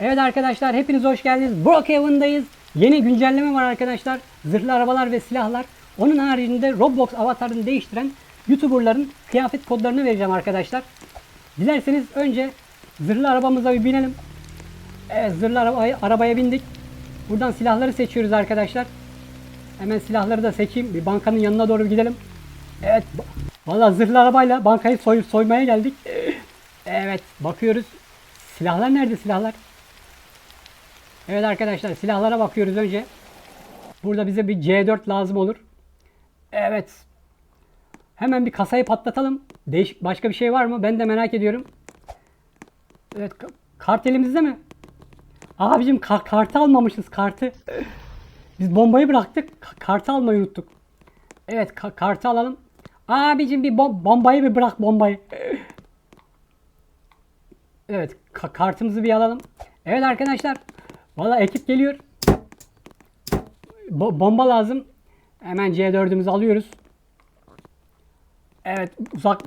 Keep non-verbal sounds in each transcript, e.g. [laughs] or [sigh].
Evet arkadaşlar hepiniz hoş geldiniz. Brookhaven'dayız. Yeni güncelleme var arkadaşlar. Zırhlı arabalar ve silahlar. Onun haricinde Roblox avatarını değiştiren YouTuber'ların kıyafet kodlarını vereceğim arkadaşlar. Dilerseniz önce zırhlı arabamıza bir binelim. Evet zırhlı arabaya, arabaya bindik. Buradan silahları seçiyoruz arkadaşlar. Hemen silahları da seçeyim. Bir bankanın yanına doğru gidelim. Evet. Vallahi zırhlı arabayla bankayı soy, soymaya geldik. Evet. Bakıyoruz. Silahlar nerede silahlar? Evet arkadaşlar silahlara bakıyoruz önce. Burada bize bir C4 lazım olur. Evet. Hemen bir kasayı patlatalım. Değişik başka bir şey var mı? Ben de merak ediyorum. Evet ka- kart elimizde mi? Abicim ka- kartı almamışız kartı. Biz bombayı bıraktık. ka- kartı almayı unuttuk. Evet ka- kartı alalım. Abicim bir bom- bombayı bir bırak bombayı. Evet ka- kartımızı bir alalım. Evet arkadaşlar. Valla ekip geliyor. Bo- bomba lazım. Hemen C4'ümüzü alıyoruz. Evet uzak.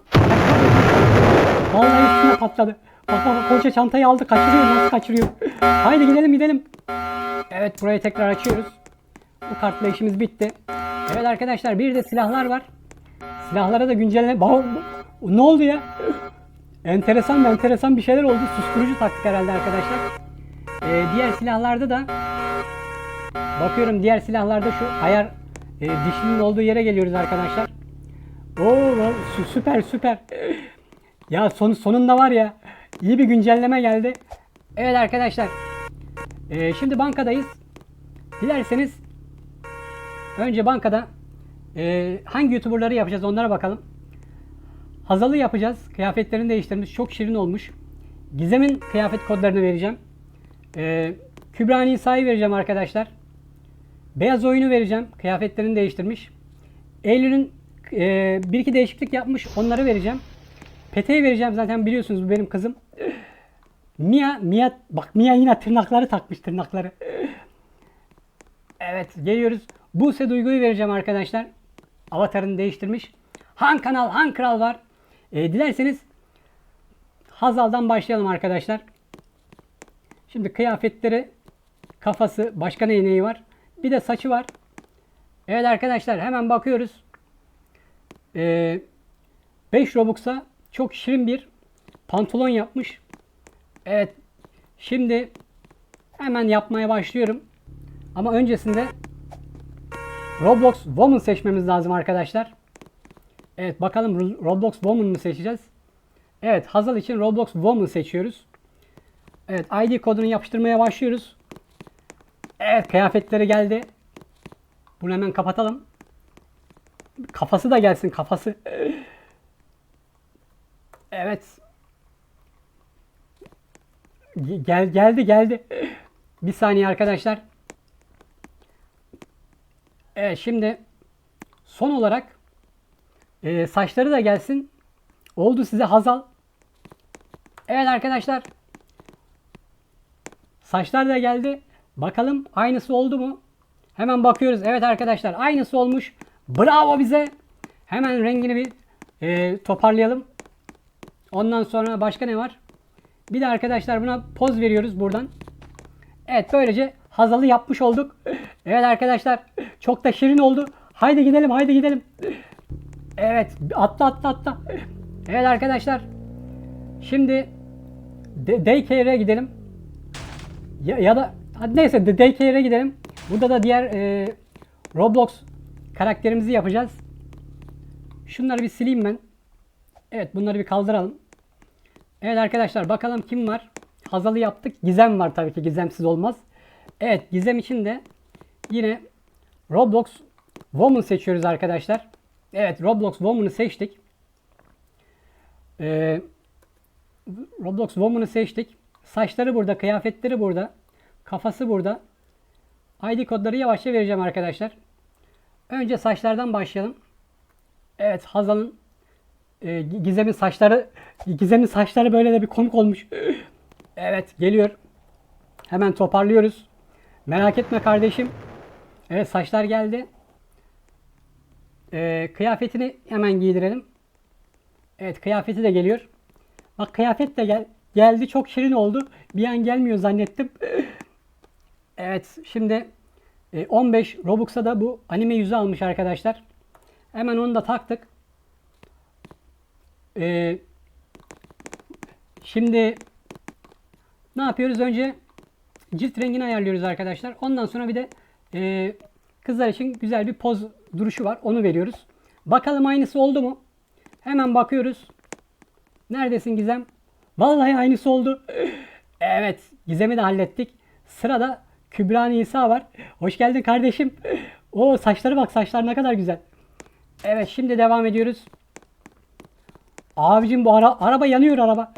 Vallahi üstüne patladı. Bak bak koca çantayı aldı kaçırıyor nasıl kaçırıyor. Haydi gidelim gidelim. Evet burayı tekrar açıyoruz. Bu kartla işimiz bitti. Evet arkadaşlar bir de silahlar var. Silahlara da güncelleme... Ne oldu ya? Enteresan enteresan bir şeyler oldu. Susturucu taktık herhalde arkadaşlar. Ee, diğer silahlarda da bakıyorum diğer silahlarda şu ayar e, dişlinin olduğu yere geliyoruz arkadaşlar. Oo süper süper. Ya son, sonunda var ya iyi bir güncelleme geldi. Evet arkadaşlar. Ee, şimdi bankadayız. Dilerseniz önce bankada e, hangi youtuberları yapacağız onlara bakalım. Hazal'ı yapacağız. Kıyafetlerini değiştirmiş. Çok şirin olmuş. Gizem'in kıyafet kodlarını vereceğim. Ee, Kübra Nisa'yı vereceğim arkadaşlar. Beyaz oyunu vereceğim. Kıyafetlerini değiştirmiş. Eylül'ün e, bir iki değişiklik yapmış. Onları vereceğim. Pete'yi vereceğim zaten biliyorsunuz bu benim kızım. Mia, Mia, bak Mia yine tırnakları takmış tırnakları. Evet geliyoruz. Buse Duygu'yu vereceğim arkadaşlar. Avatarını değiştirmiş. Han Kanal, Han Kral var. E, dilerseniz Hazal'dan başlayalım arkadaşlar. Şimdi kıyafetleri, kafası, başka ne neyi var? Bir de saçı var. Evet arkadaşlar hemen bakıyoruz. Ee, 5 Robux'a çok şirin bir pantolon yapmış. Evet. Şimdi hemen yapmaya başlıyorum. Ama öncesinde Roblox Woman seçmemiz lazım arkadaşlar. Evet bakalım Ro- Roblox Woman mı seçeceğiz? Evet Hazal için Roblox Woman seçiyoruz. Evet ID kodunu yapıştırmaya başlıyoruz. Evet kıyafetleri geldi. Bunu hemen kapatalım. Kafası da gelsin kafası. Evet. Ge- Gel geldi geldi. Bir saniye arkadaşlar. Evet şimdi son olarak e, saçları da gelsin. Oldu size Hazal. Evet arkadaşlar. Saçlar da geldi. Bakalım aynısı oldu mu? Hemen bakıyoruz. Evet arkadaşlar aynısı olmuş. Bravo bize. Hemen rengini bir e, toparlayalım. Ondan sonra başka ne var? Bir de arkadaşlar buna poz veriyoruz buradan. Evet böylece Hazal'ı yapmış olduk. [laughs] Evet arkadaşlar çok da şirin oldu. Haydi gidelim haydi gidelim. Evet atla atla atla. Evet arkadaşlar. Şimdi daycare'e gidelim. Ya, ya da hadi neyse de- daycare'e gidelim. Burada da diğer e, Roblox karakterimizi yapacağız. Şunları bir sileyim ben. Evet bunları bir kaldıralım. Evet arkadaşlar bakalım kim var? Hazal'ı yaptık. Gizem var tabii ki. Gizemsiz olmaz. Evet Gizem için de yine Roblox Woman seçiyoruz arkadaşlar. Evet Roblox Woman'ı seçtik. Ee, Roblox Woman'ı seçtik. Saçları burada, kıyafetleri burada, kafası burada. ID kodları yavaşça vereceğim arkadaşlar. Önce saçlardan başlayalım. Evet Hazal'ın e, Gizem'in saçları Gizem'in saçları böyle de bir komik olmuş. [clears throat] Evet geliyor. Hemen toparlıyoruz. Merak etme kardeşim. Evet saçlar geldi. Ee, kıyafetini hemen giydirelim. Evet kıyafeti de geliyor. Bak kıyafet de gel geldi. Çok şirin oldu. Bir an gelmiyor zannettim. Evet şimdi e, 15 Robux'a da bu anime yüzü almış arkadaşlar. Hemen onu da taktık. E, şimdi ne yapıyoruz? Önce cilt rengini ayarlıyoruz arkadaşlar. Ondan sonra bir de e, kızlar için güzel bir poz duruşu var. Onu veriyoruz. Bakalım aynısı oldu mu? Hemen bakıyoruz. Neredesin Gizem? Vallahi aynısı oldu. Evet, Gizem'i de hallettik. Sırada Kübra Nisa var. Hoş geldin kardeşim. O saçları bak, saçlar ne kadar güzel. Evet, şimdi devam ediyoruz. Abicim bu ara araba yanıyor araba.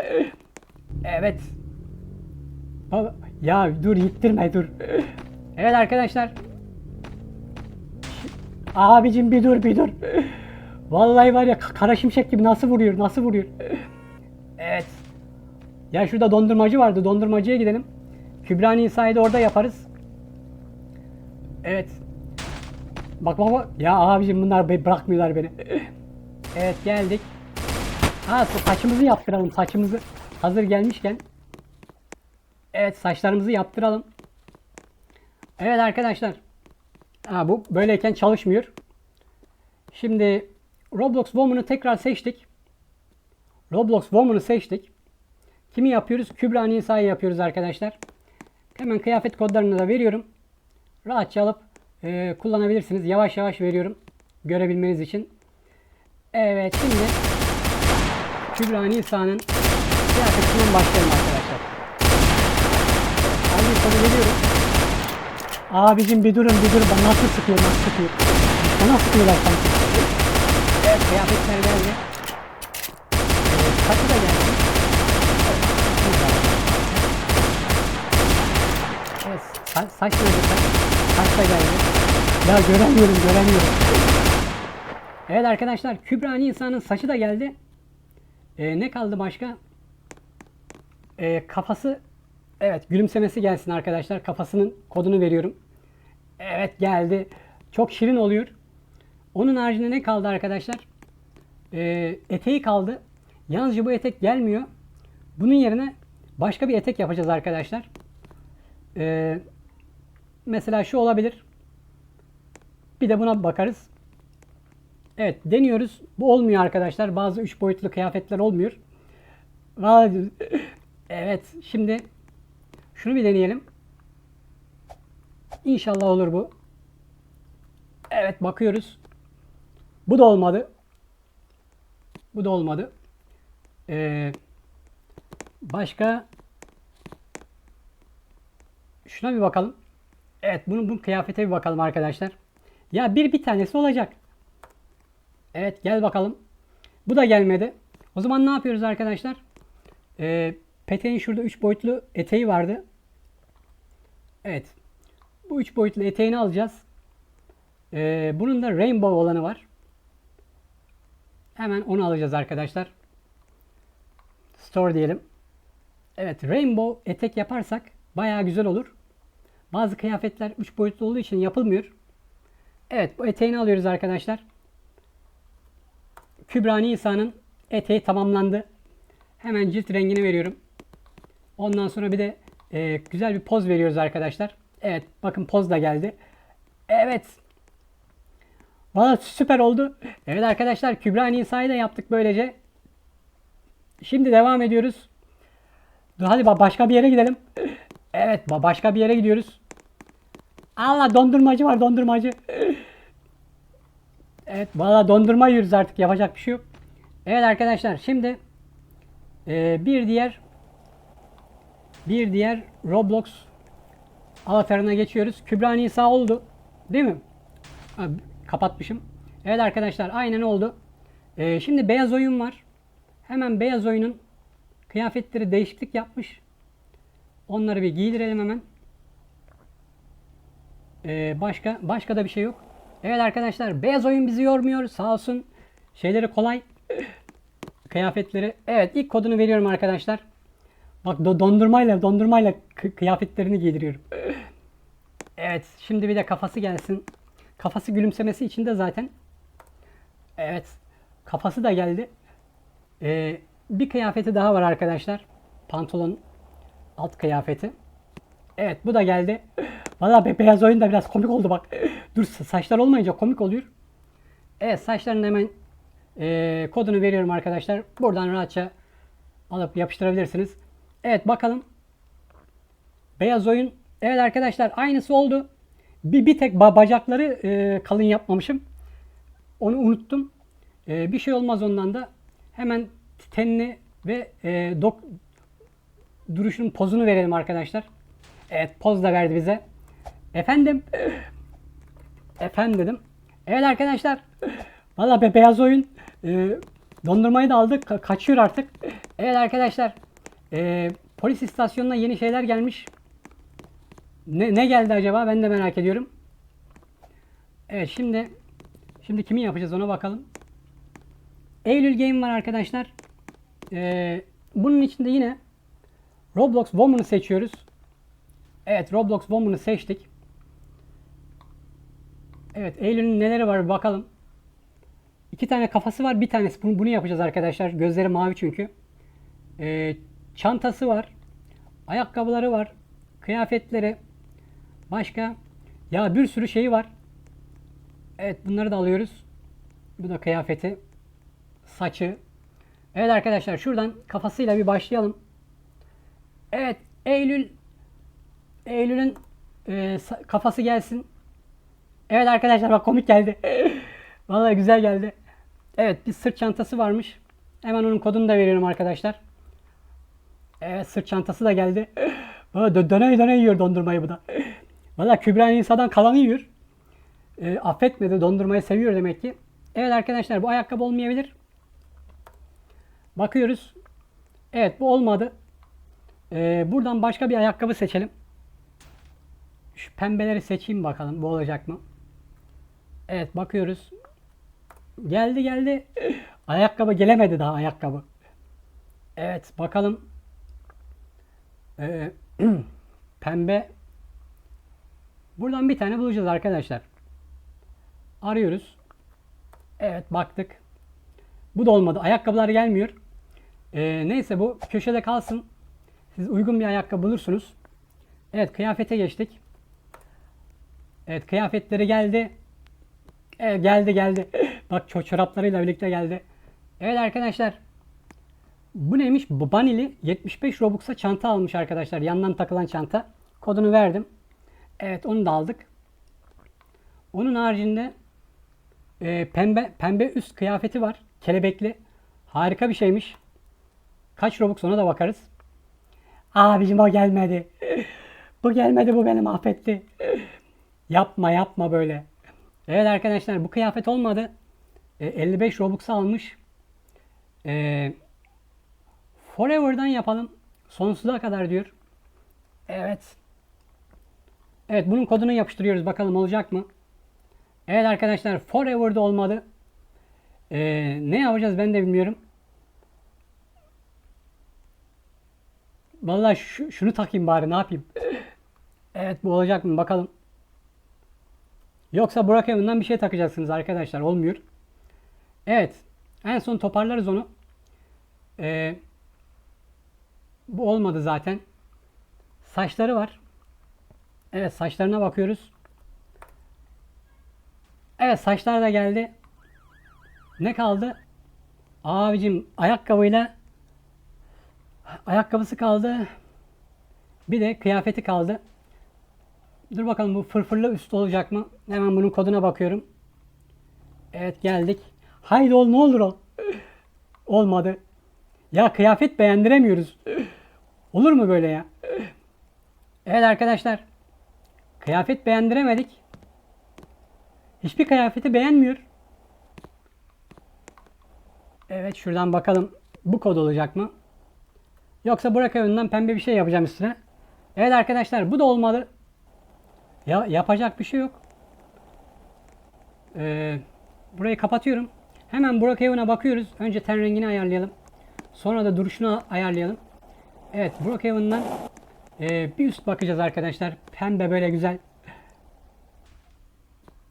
Evet. Ya dur yittirme dur. Evet arkadaşlar. Abicim bir dur bir dur. Vallahi var ya kara şimşek gibi nasıl vuruyor nasıl vuruyor. Evet. Ya şurada dondurmacı vardı dondurmacıya gidelim. Kübra Nisa'yı da orada yaparız. Evet. Bak bak. Ya abicim bunlar be- bırakmıyorlar beni. [clears throat] Evet geldik. Ha saçımızı yaptıralım saçımızı. Hazır gelmişken. Evet saçlarımızı yaptıralım. Evet arkadaşlar. Ha, bu böyleyken çalışmıyor. Şimdi Roblox Woman'ı tekrar seçtik. Roblox Woman'ı seçtik. Kimi yapıyoruz? Kübra Nisa'yı yapıyoruz arkadaşlar. Hemen kıyafet kodlarını da veriyorum. Rahatça alıp e, kullanabilirsiniz. Yavaş yavaş veriyorum. Görebilmeniz için. Evet şimdi Kübra Nisa'nın kıyafetinden başlayalım arkadaşlar. Aynı kodu veriyorum. Abicim bir durun bir durun. Nasıl sıkıyor nasıl sıkıyor. Bana sıkıyorlar sanki. Evet kıyafetler geldi. Evet, saçı da geldi. Evet sa- saç nerede saç? Saç da geldi. Ya göremiyorum göremiyorum. Evet arkadaşlar Kübra Nisa'nın saçı da geldi. Ee, ne kaldı başka? Ee, kafası evet gülümsemesi gelsin arkadaşlar. Kafasının kodunu veriyorum. Evet geldi. Çok şirin oluyor. Onun haricinde ne kaldı arkadaşlar? Ee, eteği kaldı. Yalnızca bu etek gelmiyor. Bunun yerine başka bir etek yapacağız arkadaşlar. Ee, mesela şu olabilir. Bir de buna bakarız. Evet deniyoruz. Bu olmuyor arkadaşlar. Bazı üç boyutlu kıyafetler olmuyor. [laughs] Evet şimdi şunu bir deneyelim. İnşallah olur bu. Evet bakıyoruz. Bu da olmadı. Bu da olmadı. Ee, başka şuna bir bakalım. Evet bunun, bunun kıyafete bir bakalım arkadaşlar. Ya bir bir tanesi olacak. Evet gel bakalım. Bu da gelmedi. O zaman ne yapıyoruz arkadaşlar? Ee, Peteğin şurada 3 boyutlu eteği vardı. Evet. Bu 3 boyutlu eteğini alacağız. Ee, bunun da rainbow olanı var. Hemen onu alacağız arkadaşlar. Store diyelim. Evet rainbow etek yaparsak bayağı güzel olur. Bazı kıyafetler 3 boyutlu olduğu için yapılmıyor. Evet bu eteğini alıyoruz arkadaşlar. Kübra Nisa'nın eteği tamamlandı. Hemen cilt rengini veriyorum. Ondan sonra bir de e, güzel bir poz veriyoruz arkadaşlar. Evet bakın poz da geldi. Evet. Valla süper oldu. Evet arkadaşlar Kübra Nisa'yı da yaptık böylece. Şimdi devam ediyoruz. Dur hadi ba- başka bir yere gidelim. Evet ba- başka bir yere gidiyoruz. Allah dondurmacı var dondurmacı. Evet valla dondurma yiyoruz artık yapacak bir şey yok. Evet arkadaşlar şimdi e, bir diğer bir diğer Roblox avatarına geçiyoruz. Kübra Nisa oldu. Değil mi? Ha, kapatmışım. Evet arkadaşlar aynen oldu. E, şimdi beyaz oyun var. Hemen beyaz oyunun kıyafetleri değişiklik yapmış. Onları bir giydirelim hemen. Ee, başka başka da bir şey yok. Evet arkadaşlar beyaz oyun bizi yormuyor. Sağ olsun. Şeyleri kolay. Kıyafetleri. Evet ilk kodunu veriyorum arkadaşlar. Bak do- dondurmayla dondurmayla kı- kıyafetlerini giydiriyorum. Evet şimdi bir de kafası gelsin. Kafası gülümsemesi içinde zaten. Evet. Kafası da geldi. Ee, bir kıyafeti daha var arkadaşlar. pantolon alt kıyafeti. Evet bu da geldi. Valla be- beyaz oyun da biraz komik oldu bak. Dur saçlar olmayınca komik oluyor. Evet saçların hemen eee, kodunu veriyorum arkadaşlar. Buradan rahatça alıp yapıştırabilirsiniz. Evet bakalım. Beyaz oyun. Evet arkadaşlar aynısı oldu. Bir, bir tek ba- bacakları eee, kalın yapmamışım. Onu unuttum. Eee, bir şey olmaz ondan da. Hemen tenini ve eee, dok duruşunun pozunu verelim arkadaşlar. Evet poz da verdi bize. Efendim. Efendim dedim. Evet arkadaşlar. Valla be beyaz oyun. Ee, dondurmayı da aldık. Ka- kaçıyor artık. Evet arkadaşlar. ee, polis istasyonuna yeni şeyler gelmiş. Ne, ne geldi acaba? Ben de merak ediyorum. Evet şimdi şimdi kimi yapacağız ona bakalım. Eylül Game var arkadaşlar. Ee, bunun içinde yine Roblox Woman'ı seçiyoruz. Evet Roblox Woman'ı seçtik. Evet Eylül'ün neleri var bir bakalım. İki tane kafası var. Bir tanesi bunu, bunu yapacağız arkadaşlar. Gözleri mavi çünkü. Ee, çantası var. Ayakkabıları var. Kıyafetleri. Başka. Ya bir sürü şeyi var. Evet bunları da alıyoruz. Bu da kıyafeti. Saçı. Evet arkadaşlar şuradan kafasıyla bir başlayalım. Evet Eylül Eylül'ün e, kafası gelsin. Evet arkadaşlar bak komik geldi. [laughs] Vallahi güzel geldi. Evet bir sırt çantası varmış. Hemen onun kodunu da veriyorum arkadaşlar. Evet sırt çantası da geldi. [laughs] Dö- döne döne yiyor dondurmayı bu da. Vallahi Kübra Nisa'dan kalanı yiyor. E, affetmedi dondurmayı seviyor demek ki. Evet arkadaşlar bu ayakkabı olmayabilir. Bakıyoruz. Evet bu olmadı. Ee, buradan başka bir ayakkabı seçelim. Şu pembeleri seçeyim bakalım bu olacak mı? Evet bakıyoruz. Geldi geldi. [gasps] Ayakkabı gelemedi daha ayakkabı. Evet bakalım. Ee, [clears throat] pembe. Buradan bir tane bulacağız arkadaşlar. Arıyoruz. Evet baktık. Bu da olmadı. Ayakkabılar gelmiyor. Ee, neyse bu köşede kalsın. Siz uygun bir ayakkabı bulursunuz. Evet kıyafete geçtik. Evet kıyafetleri geldi. Evet geldi geldi. [gasps] Bak ço çoraplarıyla birlikte geldi. Evet arkadaşlar. Bu neymiş? Bu Bunny'li 75 Robux'a çanta almış arkadaşlar. Yandan takılan çanta. Kodunu verdim. Evet onu da aldık. Onun haricinde e, pembe pembe üst kıyafeti var. Kelebekli. Harika bir şeymiş. Kaç Robux ona da bakarız. Abicim o gelmedi. [gasps] Bu gelmedi bu beni mahvetti. Yapma yapma böyle. Evet arkadaşlar bu kıyafet olmadı. E, 55 Robux almış. E, Forever'dan yapalım. Sonsuza kadar diyor. Evet. Evet bunun kodunu yapıştırıyoruz. Bakalım olacak mı? Evet arkadaşlar Forever'da olmadı. E, ne yapacağız ben de bilmiyorum. Vallahi şu, şunu takayım bari ne yapayım. Evet bu olacak mı bakalım. Yoksa Burak evinden bir şey takacaksınız arkadaşlar olmuyor. Evet en son toparlarız onu. Ee, bu olmadı zaten. Saçları var. Evet saçlarına bakıyoruz. Evet saçlar da geldi. Ne kaldı? Abicim ayakkabıyla Ayakkabısı kaldı. Bir de kıyafeti kaldı. Dur bakalım bu fırfırlı üst olacak mı? Hemen bunun koduna bakıyorum. Evet geldik. Haydi ol ne olur ol. Olmadı. Ya kıyafet beğendiremiyoruz. Olur mu böyle ya? Evet arkadaşlar. Kıyafet beğendiremedik. Hiçbir kıyafeti beğenmiyor. Evet şuradan bakalım. Bu kod olacak mı? Yoksa Burak Oyun'dan pembe bir şey yapacağım üstüne. Evet arkadaşlar bu da olmadı. Ya yapacak bir şey yok. Ee, burayı kapatıyorum. Hemen Burak Oyun'a bakıyoruz. Önce ten rengini ayarlayalım. Sonra da duruşunu ayarlayalım. Evet Oyun'dan e, bir üst bakacağız arkadaşlar. Pembe böyle güzel.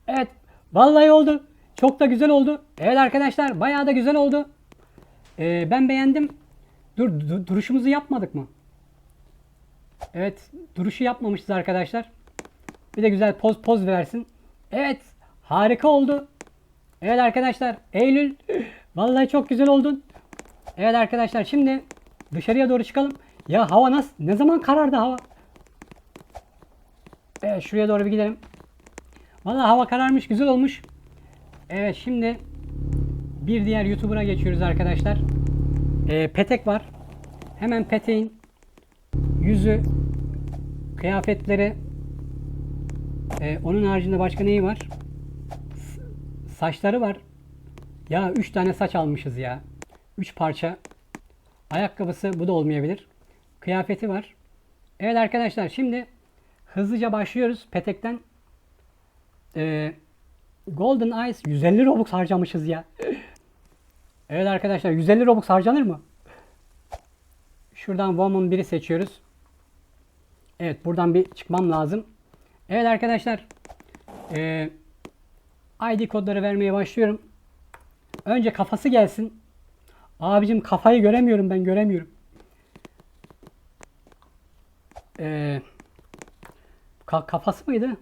Evet. Vallahi oldu. Çok da güzel oldu. Evet arkadaşlar bayağı da güzel oldu. Ee, ben beğendim. Dur du- duruşumuzu yapmadık mı? Evet duruşu yapmamışız arkadaşlar. Bir de güzel poz poz versin. Evet harika oldu. Evet arkadaşlar Eylül vallahi çok güzel oldun. Evet arkadaşlar şimdi dışarıya doğru çıkalım. Ya hava nasıl? Ne zaman karardı hava? Evet şuraya doğru bir gidelim. Vallahi hava kararmış güzel olmuş. Evet şimdi bir diğer YouTuber'a geçiyoruz arkadaşlar. Ee, Petek var. Hemen Petek'in yüzü, kıyafetleri, ee, onun haricinde başka neyi var? Saçları var. Ya 3 tane saç almışız ya. 3 parça. Ayakkabısı bu da olmayabilir. Kıyafeti var. Evet arkadaşlar şimdi hızlıca başlıyoruz Petek'ten. Ee, Golden Eyes 150 Robux harcamışız ya. Evet arkadaşlar 150 Robux harcanır mı? Şuradan Woman 1'i seçiyoruz. Evet buradan bir çıkmam lazım. Evet arkadaşlar. Ee, ID kodları vermeye başlıyorum. Önce kafası gelsin. Abicim kafayı göremiyorum ben göremiyorum. Ee, ka- kafası mıydı?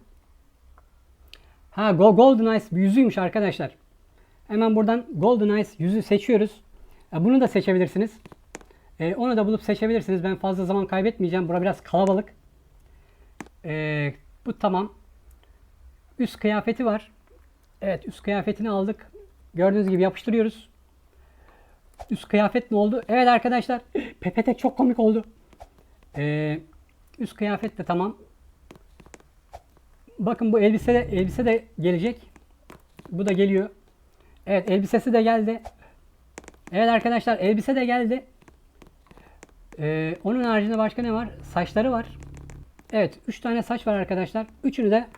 Ha Go- Golden Eyes yüzüymüş arkadaşlar. Hemen buradan Golden Eyes yüzü seçiyoruz. E, Bunu da seçebilirsiniz. E, onu da bulup seçebilirsiniz. Ben fazla zaman kaybetmeyeceğim. Bura biraz kalabalık. E, bu tamam. Üst kıyafeti var. Evet üst kıyafetini aldık. Gördüğünüz gibi yapıştırıyoruz. Üst kıyafet ne oldu? Evet arkadaşlar. Pepetek çok komik oldu. E, üst kıyafet de tamam. Bakın bu elbise de, elbise de gelecek. Bu da geliyor. Evet elbisesi de geldi. Evet arkadaşlar elbise de geldi. Ee, onun haricinde başka ne var? Saçları var. Evet 3 tane saç var arkadaşlar. Üçünü de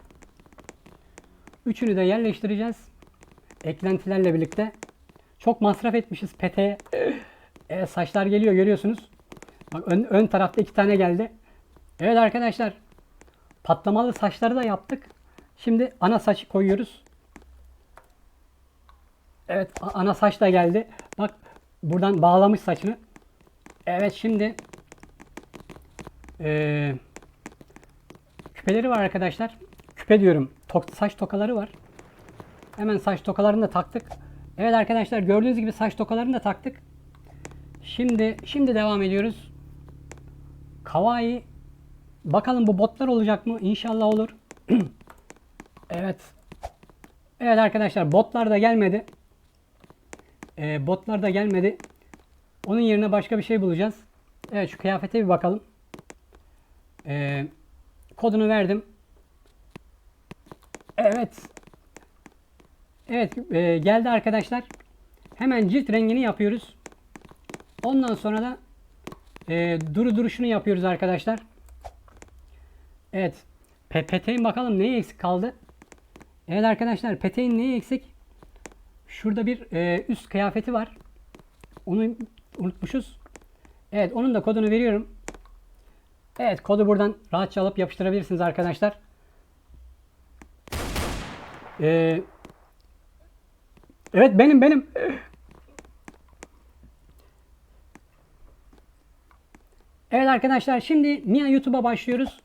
üçünü de yerleştireceğiz. Eklentilerle birlikte. Çok masraf etmişiz peteğe. Evet, saçlar geliyor görüyorsunuz. Bak ön, ön tarafta iki tane geldi. Evet arkadaşlar. Patlamalı saçları da yaptık. Şimdi ana saçı koyuyoruz. Evet ana saç da geldi. Bak buradan bağlamış saçını. Evet şimdi eee, küpeleri var arkadaşlar. Küpe diyorum. Tok- saç tokaları var. Hemen saç tokalarını da taktık. Evet arkadaşlar gördüğünüz gibi saç tokalarını da taktık. Şimdi şimdi devam ediyoruz. Kawaii Bakalım bu botlar olacak mı? İnşallah olur. [clears throat] evet. Evet arkadaşlar botlar da gelmedi. Ee, botlar da gelmedi. Onun yerine başka bir şey bulacağız. Evet şu kıyafete bir bakalım. Ee, kodunu verdim. Evet. Evet e, geldi arkadaşlar. Hemen cilt rengini yapıyoruz. Ondan sonra da e, duru duruşunu yapıyoruz arkadaşlar. Evet. Pe peteğin bakalım neye eksik kaldı? Evet arkadaşlar peteğin neye eksik? Şurada bir e, üst kıyafeti var. Onu unutmuşuz. Evet onun da kodunu veriyorum. Evet kodu buradan rahatça alıp yapıştırabilirsiniz arkadaşlar. Ee, evet benim benim. Evet arkadaşlar şimdi Mia YouTube'a başlıyoruz.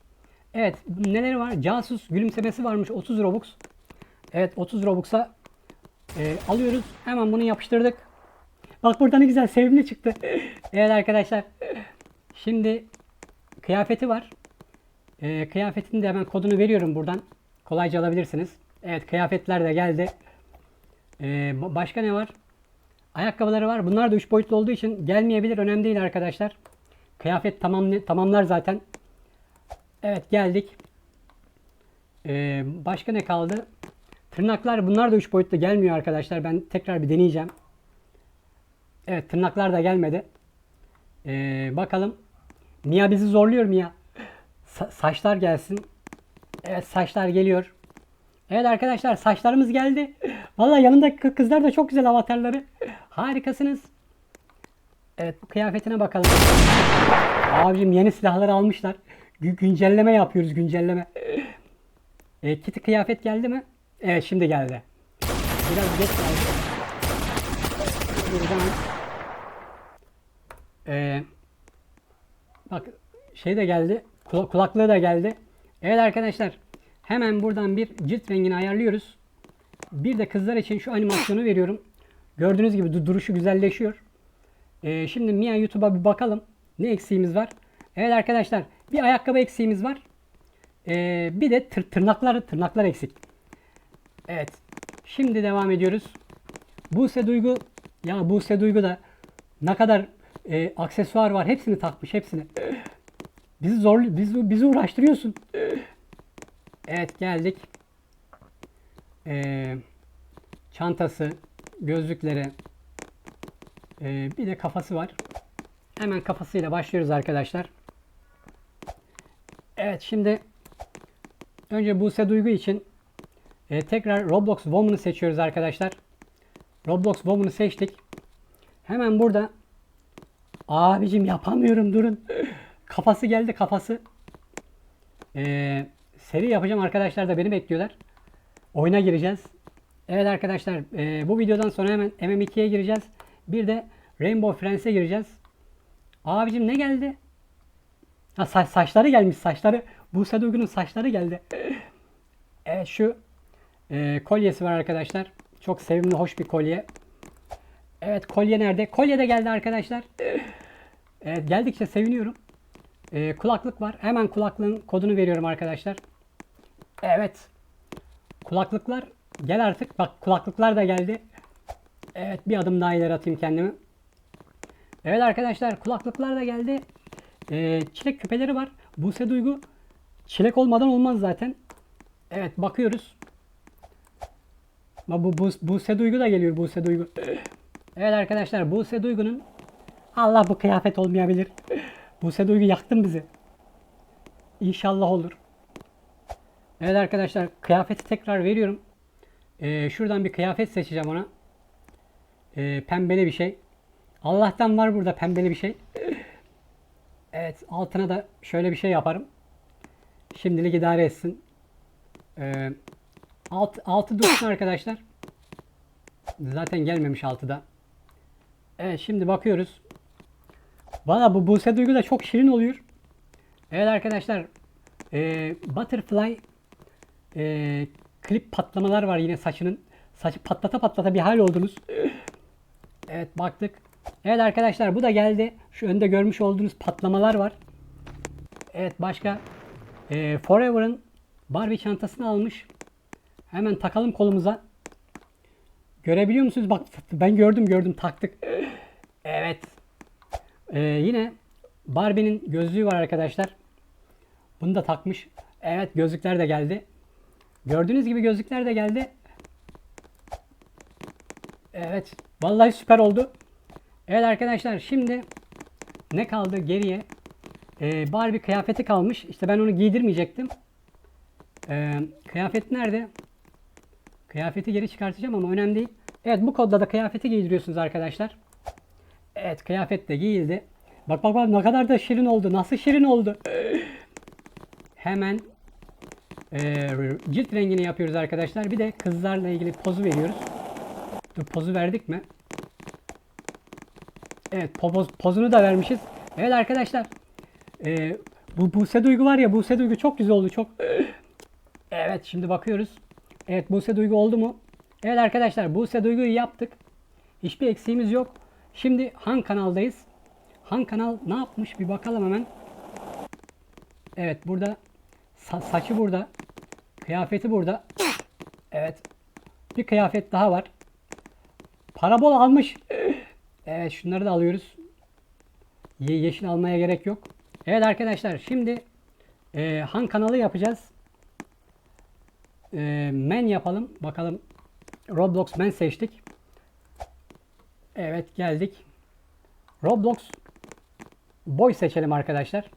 Evet neleri var? Casus gülümsemesi varmış 30 Robux. Evet 30 Robux'a e, alıyoruz. Hemen bunu yapıştırdık. Bak burada ne güzel sevimli çıktı. [laughs] evet arkadaşlar. Şimdi kıyafeti var. E, kıyafetini de hemen kodunu veriyorum buradan. Kolayca alabilirsiniz. Evet kıyafetler de geldi. E, ba- başka ne var? Ayakkabıları var. Bunlar da 3 boyutlu olduğu için gelmeyebilir. Önemli değil arkadaşlar. Kıyafet tamam tamamlar zaten. Evet geldik. Ee, başka ne kaldı? Tırnaklar bunlar da 3 boyutlu gelmiyor arkadaşlar. Ben tekrar bir deneyeceğim. Evet tırnaklar da gelmedi. Ee, bakalım. Mia bizi zorluyor Mia. Sa- saçlar gelsin. Evet saçlar geliyor. Evet arkadaşlar saçlarımız geldi. Vallahi yanındaki kı- kızlar da çok güzel avatarları. Harikasınız. Evet bu kıyafetine bakalım. Abicim yeni silahları almışlar. Gü- güncelleme yapıyoruz güncelleme. E, kiti kıyafet geldi mi? Evet şimdi geldi. Biraz geç geldi. Buradan Ee, bak şey de geldi. kula- kulaklığı da geldi. Evet arkadaşlar. Hemen buradan bir cilt rengini ayarlıyoruz. Bir de kızlar için şu animasyonu veriyorum. Gördüğünüz gibi du- duruşu güzelleşiyor. Ee, şimdi Mia YouTube'a bir bakalım. Ne eksiğimiz var? Evet arkadaşlar. Bir ayakkabı eksiğimiz var. Ee, bir de tır- tırnaklar tırnaklar eksik. Evet. Şimdi devam ediyoruz. Buse Duygu ya Buse Duygu da ne kadar e, aksesuar var hepsini takmış hepsini. Bizi zor bizi, bizi uğraştırıyorsun. Evet geldik. Ee, çantası, gözlükleri, ee, bir de kafası var. Hemen kafasıyla başlıyoruz arkadaşlar. Evet şimdi önce Buse Duygu için e, tekrar Roblox Woman'ı seçiyoruz arkadaşlar. Roblox Woman'ı seçtik. Hemen burada abicim yapamıyorum durun. Kafası geldi kafası. Ee, seri yapacağım arkadaşlar da beni bekliyorlar. Oyuna gireceğiz. Evet arkadaşlar e, bu videodan sonra hemen MM2'ye gireceğiz. Bir de Rainbow Friends'e gireceğiz. Abicim ne geldi? Ha sa- saçları gelmiş saçları. Buse Duygu'nun saçları geldi. Evet şu e, kolyesi var arkadaşlar. Çok sevimli hoş bir kolye. Evet kolye nerede? Kolye de geldi arkadaşlar. Evet geldikçe seviniyorum. E, kulaklık var. Hemen kulaklığın kodunu veriyorum arkadaşlar. Evet. Kulaklıklar gel artık. Bak kulaklıklar da geldi. Evet bir adım daha ileri atayım kendimi. Evet arkadaşlar kulaklıklar da geldi. Ee, çilek küpeleri var. Buse Duygu çilek olmadan olmaz zaten. Evet bakıyoruz. Bu, bu Buse Duygu da geliyor Buse Duygu. [clears throat] Evet arkadaşlar Buse Duygu'nun Allah bu kıyafet olmayabilir. Buse Duygu yaktın bizi. İnşallah olur. Evet arkadaşlar kıyafeti tekrar veriyorum. Ee, şuradan bir kıyafet seçeceğim ona. Ee, pembeli bir şey. Allah'tan var burada pembeli bir şey. Evet altına da şöyle bir şey yaparım. Şimdilik idare etsin. Ee, alt, altı dursun arkadaşlar. Zaten gelmemiş altıda. Evet şimdi bakıyoruz. Valla bu Buse Duygu da çok şirin oluyor. Evet arkadaşlar. Ee, Butterfly ee, klip patlamalar var yine saçının. Saçı patlata patlata bir hal oldunuz. Evet baktık. Evet arkadaşlar bu da geldi. Şu önde görmüş olduğunuz patlamalar var. Evet başka. Ee, Forever'ın Barbie çantasını almış. Hemen takalım kolumuza. Görebiliyor musunuz? Bak ben gördüm gördüm taktık. Ee, yine Barbie'nin gözlüğü var arkadaşlar. Bunu da takmış. Evet gözlükler de geldi. Gördüğünüz gibi gözlükler de geldi. Evet. Vallahi süper oldu. Evet arkadaşlar şimdi ne kaldı geriye? Ee, Barbie kıyafeti kalmış. İşte ben onu giydirmeyecektim. Ee, kıyafet nerede? Kıyafeti geri çıkartacağım ama önemli değil. Evet bu kodda da kıyafeti giydiriyorsunuz arkadaşlar. Evet kıyafet de giyildi. Bak bak bak ne kadar da şirin oldu. Nasıl şirin oldu. Hemen e, cilt rengini yapıyoruz arkadaşlar. Bir de kızlarla ilgili pozu veriyoruz. Dur pozu verdik mi? Evet poz, pozunu da vermişiz. Evet arkadaşlar. E, bu Buse Duygu var ya Buse Duygu çok güzel oldu çok. Evet şimdi bakıyoruz. Evet Buse Duygu oldu mu? Evet arkadaşlar Buse Duygu'yu yaptık. Hiçbir eksiğimiz yok. Şimdi Han kanaldayız. Han kanal ne yapmış bir bakalım hemen. Evet burada sa- saçı burada. Kıyafeti burada. Evet. Bir kıyafet daha var. Parabol almış. Evet şunları da alıyoruz. Ye- yeşil almaya gerek yok. Evet arkadaşlar şimdi e, Han kanalı yapacağız. E, men yapalım. Bakalım Roblox men seçtik. Evet geldik. Roblox boy seçelim arkadaşlar.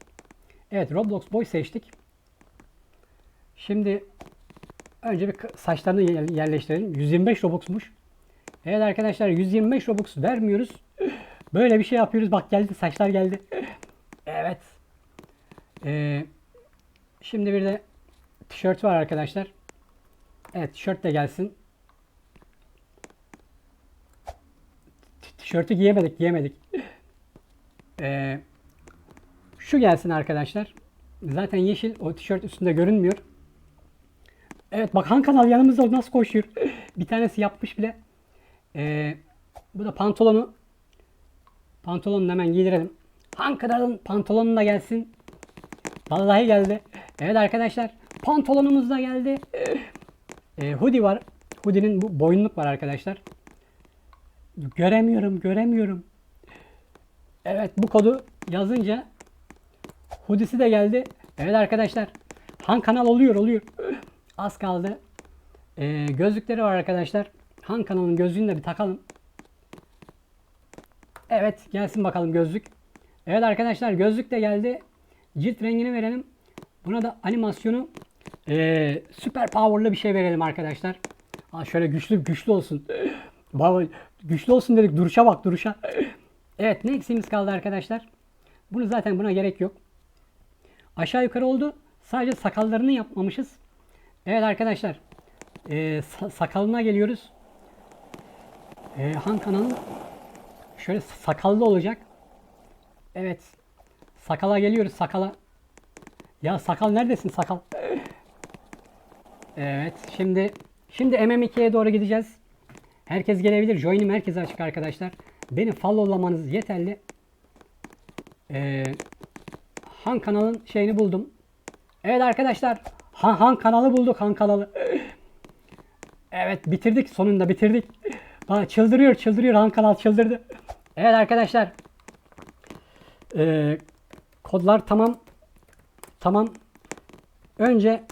Evet Roblox boy seçtik. Şimdi önce bir saçlarını yer- yerleştirelim. 125 Robux'muş. Evet arkadaşlar 125 Robux vermiyoruz. Böyle bir şey yapıyoruz. Bak geldi saçlar geldi. Evet. Ee, şimdi bir de tişört var arkadaşlar. Evet tişört de gelsin. Tişörtü giyemedik giyemedik. Ee, şu gelsin arkadaşlar. Zaten yeşil o tişört üstünde görünmüyor. Evet bak Han kanal yanımızda nasıl koşuyor. [laughs] bir tanesi yapmış bile. Ee, bu da pantolonu. Pantolonunu hemen giydirelim. Han kanalın pantolonu da gelsin. Vallahi geldi. Evet arkadaşlar pantolonumuz da geldi. Ee, hoodie var. Hoodie'nin bu boyunluk var arkadaşlar. Göremiyorum, göremiyorum. Evet bu kodu yazınca hoodie'si de geldi. Evet arkadaşlar. Han kanal oluyor, oluyor. Az kaldı. Ee, gözlükleri var arkadaşlar. Han kanalın gözlüğünü de bir takalım. Evet gelsin bakalım gözlük. Evet arkadaşlar gözlük de geldi. Cilt rengini verelim. Buna da animasyonu eee süper power'lı bir şey verelim arkadaşlar. Aa, şöyle güçlü güçlü olsun. Güçlü olsun dedik duruşa bak duruşa. Evet ne eksiğimiz kaldı arkadaşlar. Bunu zaten buna gerek yok. Aşağı yukarı oldu. Sadece sakallarını yapmamışız. Evet arkadaşlar. eee, sa- sakalına geliyoruz. Eee Han kanalın şöyle sakallı olacak. Evet. Sakala geliyoruz sakala. Ya sakal neredesin sakal? Evet şimdi şimdi MM2'ye doğru gideceğiz. Herkes gelebilir. Join'im herkese açık arkadaşlar. Beni followlamanız yeterli. Ee, Han kanalın şeyini buldum. Evet arkadaşlar. Han, Han kanalı bulduk. Han kanalı. Evet bitirdik sonunda bitirdik. Aa, çıldırıyor çıldırıyor Han kanal çıldırdı. Evet arkadaşlar. Ee, kodlar tamam. Tamam. Önce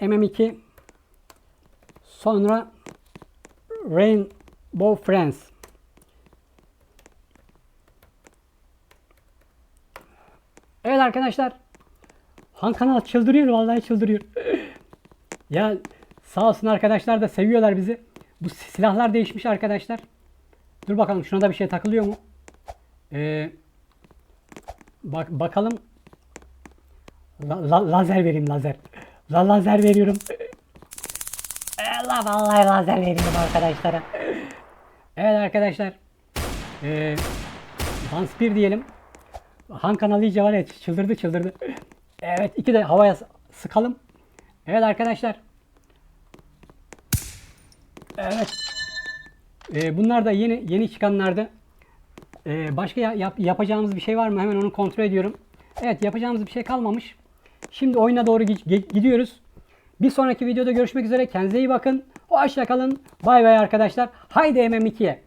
MM2 sonra Rainbow Friends. Evet arkadaşlar. Han kanal çıldırıyor vallahi çıldırıyor. [laughs] ya sağ olsun arkadaşlar da seviyorlar bizi. Bu silahlar değişmiş arkadaşlar. Dur bakalım şuna da bir şey takılıyor mu? Ee, bak bakalım. La- la- lazer vereyim lazer. La lazer veriyorum. [laughs] Allah vallahi lazer veriyorum arkadaşlara. Evet arkadaşlar. Ee, dans 1 diyelim. Han kanalı iyice var ya çıldırdı çıldırdı. Evet iki de havaya sıkalım. Evet arkadaşlar. Evet. Ee, bunlar da yeni yeni çıkanlardı. Ee, başka ya- yap- yapacağımız bir şey var mı? Hemen onu kontrol ediyorum. Evet yapacağımız bir şey kalmamış. Şimdi oyuna doğru gi- gi- gidiyoruz. Bir sonraki videoda görüşmek üzere. Kendinize iyi bakın. Hoşça kalın. Bay bay arkadaşlar. Haydi MM2'ye.